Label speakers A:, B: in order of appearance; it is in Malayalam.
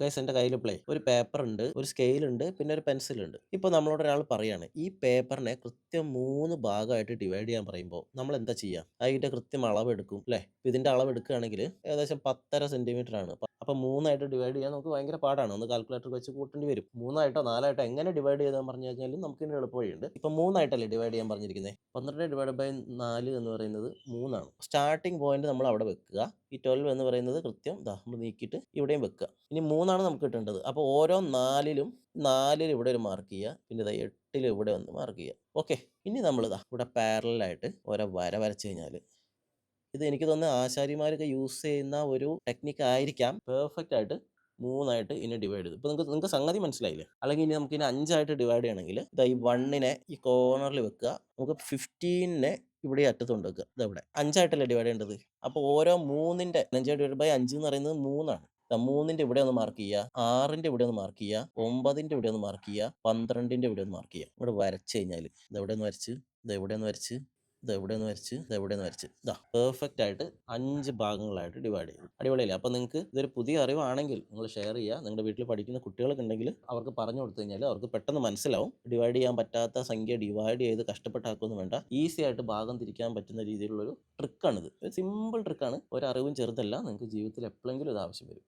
A: ഗൈസ് എന്റെ കയ്യിൽ പ്ലേ ഒരു പേപ്പർ ഉണ്ട് ഒരു സ്കെയിൽ ഉണ്ട് പിന്നെ ഒരു പെൻസിൽ ഉണ്ട്. ഇപ്പോൾ നമ്മളോട് ഒരാൾ പറയാണ് ഈ പേപ്പറിനെ കൃത്യം മൂന്ന് ഭാഗമായിട്ട് ഡിവൈഡ് ചെയ്യാൻ പറയുമ്പോൾ നമ്മൾ എന്താ ചെയ്യുക അതിന്റെ കൃത്യം അളവെടുക്കും അല്ലേ ഇതിന്റെ അളവെടുക്കുകയാണെങ്കിൽ ഏകദേശം പത്തര സെന്റിമീറ്റർ ആണ്. അപ്പോൾ മൂന്നായിട്ട് ഡിവൈഡ് ചെയ്യാൻ നമുക്ക് ഭയങ്കര പാടാണ്. ഒന്ന് കാൽക്കുലേറ്റർ വെച്ച് കൂട്ടേണ്ടി വരും. മൂന്നായിട്ടോ നാലായിട്ടോ എങ്ങനെ ഡിവൈഡ് ചെയ്താൽ പറഞ്ഞു കഴിഞ്ഞാലും നമുക്ക് ഇതിന് എളുപ്പവഴിയുണ്ട്. ഇപ്പം മൂന്നായിട്ടല്ലേ ഡിവൈഡ് ചെയ്യാൻ പറഞ്ഞിരിക്കുന്നത് പന്ത്രണ്ട് ഡിവൈഡ് ബൈ നാല് എന്ന് പറയുന്നത് മൂന്നാണ്. സ്റ്റാർട്ടിംഗ് പോയിന്റ് നമ്മൾ അവിടെ വെക്കുക. ഈ ട്വൽവ് എന്ന് പറയുന്നത് കൃത്യം ദാ നമ്മൾ നീക്കിയിട്ട് ഇവിടെയും വെക്കുക. ഇനി മൂന്നാണ് നമുക്ക് കിട്ടേണ്ടത്. അപ്പോൾ ഓരോ നാലിലും നാലിൽ ഇവിടെ ഒരു മാർക്ക് ചെയ്യുക. പിന്നെ ഇതാ എട്ടിൽ ഇവിടെ ഒന്ന് മാർക്ക് ചെയ്യുക. ഓക്കെ ഇനി നമ്മൾ ഇതാ ഇവിടെ പാരലായിട്ട് ഓരോ വര വരച്ച് കഴിഞ്ഞാൽ ഇത് എനിക്ക് തോന്നുന്നത് ആശാരിമാരൊക്കെ യൂസ് ചെയ്യുന്ന ഒരു ടെക്നിക്ക് ആയിരിക്കാം. പെർഫെക്റ്റ് ആയിട്ട് മൂന്നായിട്ട് ഇതിനെ ഡിവൈഡ് ചെയ്തു. ഇപ്പോൾ നിങ്ങൾക്ക് നിങ്ങൾക്ക് സംഗതി മനസ്സിലായില്ലേ? അല്ലെങ്കിൽ ഇനി നമുക്ക് ഇനി അഞ്ചായിട്ട് ഡിവൈഡ് ചെയ്യണമെങ്കിൽ ഇതാ ഈ വണ്ണിനെ ഈ കോർണറിൽ വെക്കുക. നമുക്ക് ഫിഫ്റ്റീനെ ഇവിടെ അറ്റത്ത് കൊണ്ട് വെക്കുക. ഇതെവിടെ അഞ്ചായിട്ടല്ലേ ഡിവൈഡ് ചെയ്യേണ്ടത്? അപ്പോൾ ഓരോ മൂന്നിന്റെ അഞ്ച് ഡിവൈഡ് ബൈ അഞ്ച് എന്ന് പറയുന്നത് മൂന്നാണ്. മൂന്നിന്റെ ഇവിടെ ഒന്ന് മാർക്ക് ചെയ്യുക. ആറിന്റെ ഇവിടെ ഒന്ന് മാർക്ക് ചെയ്യുക. ഒമ്പതിന്റെ ഇവിടെ ഒന്ന് മാർക്ക് ചെയ്യുക. പന്ത്രണ്ടിന്റെ ഇവിടെ ഒന്ന് മാർക്ക് ചെയ്യുക. ഇവിടെ വരച്ച് കഴിഞ്ഞാൽ ഇതെവിടെ ഒന്ന് വരച്ച്. ഇതെവിടെ ഒന്ന് വരച്ച്. ഇതെവിടെ ഒന്ന് വരച്ച് ഇതെവിടെയെന്ന് വരച്ച്. ഇതാ പെർഫെക്റ്റ് ആയിട്ട് അഞ്ച് ഭാഗങ്ങളായിട്ട് ഡിവൈഡ് ചെയ്തു അടിപൊളിയല്ലേ? അപ്പോൾ നിങ്ങൾക്ക് ഇതൊരു പുതിയ അറിവാണെങ്കിൽ നിങ്ങൾ ഷെയർ ചെയ്യുക. നിങ്ങളുടെ വീട്ടിൽ പഠിക്കുന്ന കുട്ടികളൊക്കെ ഉണ്ടെങ്കിൽ അവർക്ക് പറഞ്ഞു കൊടുത്തു കഴിഞ്ഞാൽ അവർക്ക് പെട്ടെന്ന് മനസ്സിലാവും. ഡിവൈഡ് ചെയ്യാൻ പറ്റാത്ത സംഖ്യ ഡിവൈഡ് ചെയ്ത് കഷ്ടപ്പെട്ടാക്കൊന്നും വേണ്ട. ഈസി ആയിട്ട് ഭാഗം തിരിക്കാൻ പറ്റുന്ന രീതിയിലുള്ളൊരു ട്രിക്കാണിത് ഒരു സിമ്പിൾ ട്രിക്കാണ് ഒരു അറിവും ചെറുതല്ല. നിങ്ങൾക്ക് ജീവിതത്തിൽ എപ്പോഴെങ്കിലും ഇത് ആവശ്യം വരും.